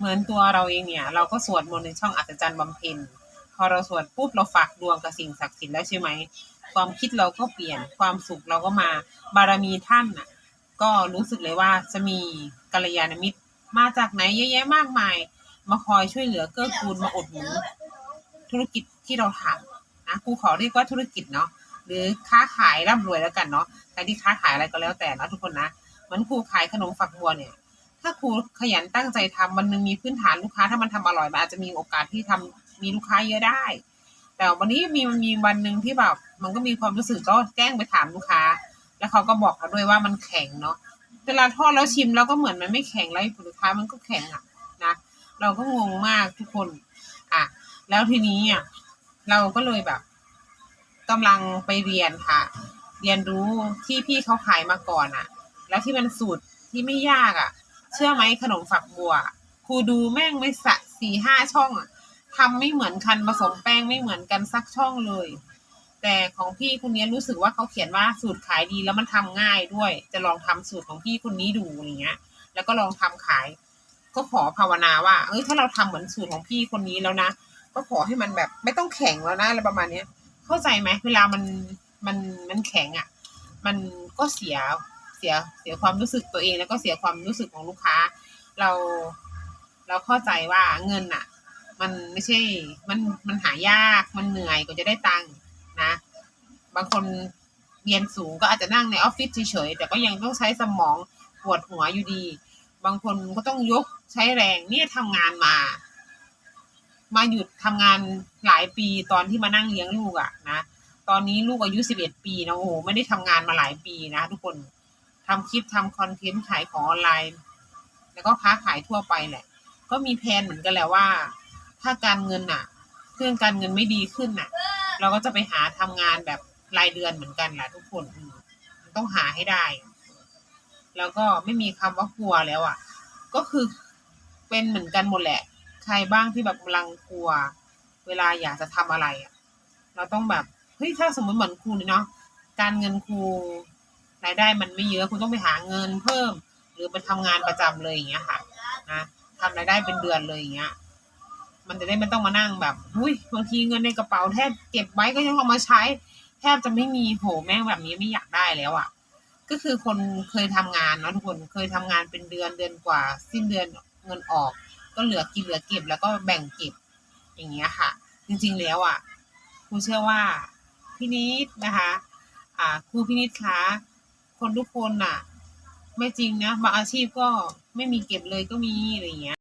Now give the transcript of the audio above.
เหมือนตัวเราเองเนี่ย เราก็สวดมนต์ในช่องอัศจรรย์บำเพ็ญพอเราสวดปุ๊บเราฝากดวงกับสิ่งศักดิ์สิทธิ์แล้วใช่ไหมความคิดเราก็เปลี่ยนความสุขเราก็มาบารมีท่านน่ะ ก็รู้สึกเลยว่าจะมีกัลยาณมิตรมาจากไหนเยอะแยะมากมาย มาคอยช่วยเหลือเกื้อกูลมาอุดหนุนธุรกิจที่เราทำนะครูขอเรียกว่าธุรกิจเนาะหรือค้าขายร่ำรวยแล้วกันเนาะใครที่ค้าขายอะไรก็แล้วแต่นะทุกคนนะเหมือนครูขายขนมฝักบัวเนี่ย ถ้าครูขยันตั้งใจทำวันหนึงมีพื้นฐานลูกค้า ถ้ามันทำอร่อยมันอาจจะมีโอกาสที่ทำมีลูกค้าเยอะได้ แต่วันนี้มีมันมีวันหนึ่งที่แบบมันก็มีความรู้สึกก็แจ้งไปถามลูกค้า แล้วเขาก็บอกเราด้วยว่ามันแข็งเนาะเวลาทอดแล้วชิมแล้วก็เหมือนมันไม่แข็งแล้วผลสุดท้ายมันก็แข็งอะนะเราก็งงมากทุกคนอะแล้วทีนี้อะเราก็เลยแบบกำลังไปเรียนค่ะ เรียนรู้ที่พี่เขาขายมาก่อนอะ แล้วที่มันสูตรที่ไม่ยากอะ เชื่อไหมขนมฝักบัวครูดูแม่งไม่สะสี่ห้าช่องอะทำไม่เหมือนกันผสมแป้งไม่เหมือนกันสักช่องเลย แต่ของพี่คนนี้รู้สึกว่าเขาเขียนว่าสูตรขายดีแล้วมันทำง่ายด้วย จะลองทำสูตรของพี่คนนี้ดูอย่างเงี้ย แล้วก็ลองทำขาย ก็ขอภาวนาว่า เอ้ยถ้าเราทำเหมือนสูตรของพี่คนนี้แล้วนะ ก็ขอให้มันแบบไม่ต้องแข็งแล้วนะอะไรประมาณเนี้ย เข้าใจไหมเวลามันมันมันแข็งอะ มันก็เสีย เสียเสียความรู้สึกตัวเองแล้วก็เสียความรู้สึกของลูกค้า เราเราเข้าใจว่าเงินอะมันไม่ใช่มันมันหายากมันเหนื่อยกว่าจะได้ตังค์นะ บางคนเรียนสูงก็อาจจะนั่งในออฟฟิศเฉยๆแต่ก็ยังต้องใช้สมองปวดหัวอยู่ดี บางคนก็ต้องยกใช้แรงเนี่ยทำงานมา มาหยุดทำงานหลายปีตอนที่มานั่งเลี้ยงลูกอะนะ ตอนนี้ลูกอายุสิบเอ็ดปีนะโอ้โหไม่ได้ทำงานมาหลายปีนะทุกคน ทำคลิปทำคอนเทนต์ขายของออนไลน์ แล้วก็ค้าขายทั่วไปแหละ ก็มีแผนเหมือนกันแหละว่า ถ้าการเงินอะเครื่องการเงินไม่ดีขึ้นน่ะ เราก็จะไปหาทำงานแบบรายเดือนเหมือนกันแหละทุกคนต้องหาให้ได้ แล้วก็ไม่มีคำว่ากลัวแล้วอะ ก็คือเป็นเหมือนกันหมดแหละ ใครบ้างที่แบบกำลังกลัว เวลาอยากจะทำอะไรอะ เราต้องแบบเฮ้ยถ้าสมมติเหมือนครูเนาะการเงินครู รายได้มันไม่เยอะคุณต้องไปหาเงินเพิ่ม หรือไปทำงานประจำเลยอย่างเงี้ยค่ะนะทำรายได้เป็นเดือนเลยอย่างเงี้ย มันจะได้ไม่ต้องมานั่งแบบอุ้ยบางทีเงินในกระเป๋าแทบเก็บไว้ก็ยังเอามาใช้ แทบจะไม่มีโหแม่งแบบนี้ไม่อยากได้แล้วอะ่ะ ก็คือคนเคยทำงานเนาะทุกคนเคยทำงานเป็นเดือนเดือนกว่า สิ้นเดือนเงินออก ก็เหลือกินเหลือเก็บแล้วก็แบ่งเก็บ อย่างเงี้ยค่ะ จริงๆแล้วอะ่ะครูเชื่อว่าพี่นิดนะคะ อ่าครูพี่นิดคะ คนทุกคนน่ะ ไม่จริงนะบางอาชีพก็ไม่มีเก็บเลยก็มีอะไรอย่างเงี้ย